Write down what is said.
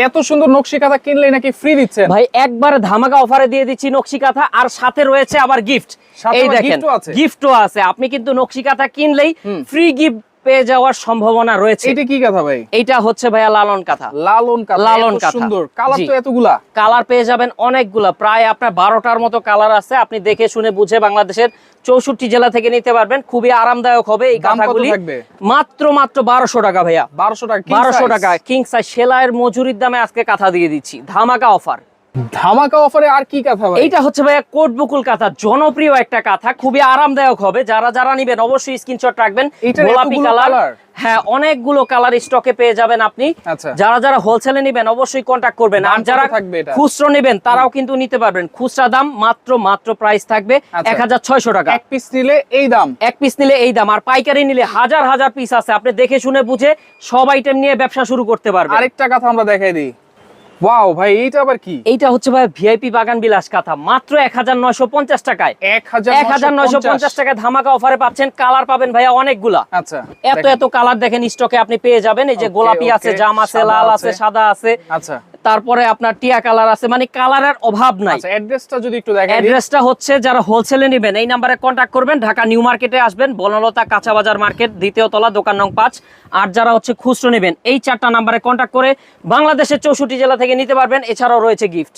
এত সুন্দর নকশি কাঁথা কিনলে নাকি ফ্রি দিচ্ছে ভাই একবার ধামাকা অফারে দিয়ে দিচ্ছি নকশি কাঁথা আর সাথে রয়েছে আবার গিফট এই দেখেন ও আছে? গিফটও আছে। আপনি কিন্তু নকশি কাঁথা কিনলেই ফ্রি গিফট পেয়ে যাওয়ার সম্ভাবনা রয়েছে। এটা কি কাঁথা ভাই? এইটা হচ্ছে ভাইয়া লালন কাঁথা। লালন কাঁথা লালন কাঁথা। সুন্দর। কালার তো এতগুলা। কালার পেয়ে যাবেন অনেকগুলা। প্রায় আপনার বারোটার মতো কালার আছে। আপনি দেখে শুনে বুঝে বাংলাদেশের চৌষট্টি জেলা থেকে নিতে পারবেন। খুবই আরামদায়ক হবে এই কাঁথাগুলি। মাত্র মাত্র বারোশো টাকা ভাইয়া। বারোশো টাকা বারোশো। টাকা। কিং সাইজ সেলাইয়ের মজুরির দামে আজকে কাঁথা দিয়ে দিচ্ছি। ধামাকা অফার ধামাকা অফারে আর কি কাঁথা এইটা হচ্ছে ভাইয়া কোট বুকুল কাঁথা জনপ্রিয় একটা কাঁথা খুবই আরামদায়ক হবে। যারা যারা নিবেন অবশ্যই স্ক্রিনশট রাখবেন। গোলাপি কালার। হ্যাঁ অনেকগুলো কালার স্টকে পেয়ে যাবেন আপনি। আচ্ছা। যারা যারা হোলসেলে নিবেন অবশ্যই কন্ট্যাক্ট করবেন। আর যারা খুচরো নেবেন তারাও কিন্তু নিতে পারবেন। খুচরা দাম মাত্র মাত্র প্রাইস থাকবে আচ্ছা। এক হাজার ছয়শো টাকা। এক পিস নিলে এই দাম? এক পিস নিলে এই দাম। আর পাইকারি নিলে হাজার হাজার পিস আছে। আপনি দেখে শুনে বুঝে সব আইটেম নিয়ে ব্যবসা শুরু করতে পারবেন। আরেকটা কথা আমরা দেখাই দিই। ওয়াও ভাই এইটা আবার কি? এইটা হচ্ছে ভাই ভিআইপি বাগান বিলাস কাঁথা মাত্র এক হাজার নয়শো পঞ্চাশ টাকায়। এক হাজার এক হাজার নয়শো পঞ্চাশ টাকায় ধামাকা অফারে পাচ্ছেন কালার পাবেন ভাইয়া অনেকগুলা। আচ্ছা এত এত কালার দেখেন স্টকে আপনি পেয়ে যাবেন এই যে গোলাপি আছে জাম আছে লাল আছে। আছে সাদা আছে। আচ্ছা। তারপরে আপনার টিয়া কালার আছে মানে কালারের অভাব নাই। আচ্ছা অ্যাড্রেসটা যদি একটু দেখেন অ্যাড্রেসটা হচ্ছে যারা হোলসেলে নেবেন এই নাম্বারে কন্ট্যাক্ট করবেন ঢাকা নিউ মার্কেটে আসবেন বনলতা কাঁচা বাজার মার্কেট দ্বিতীয় তলা দোকান নং পাঁচ। আর যারা হচ্ছে খুচরো নেবেন এই চারটা নাম্বারে কন্ট্যাক্ট করে বাংলাদেশের চৌষট্টি জেলা থেকে নিতে পারবেন এছাড়াও রয়েছে গিফট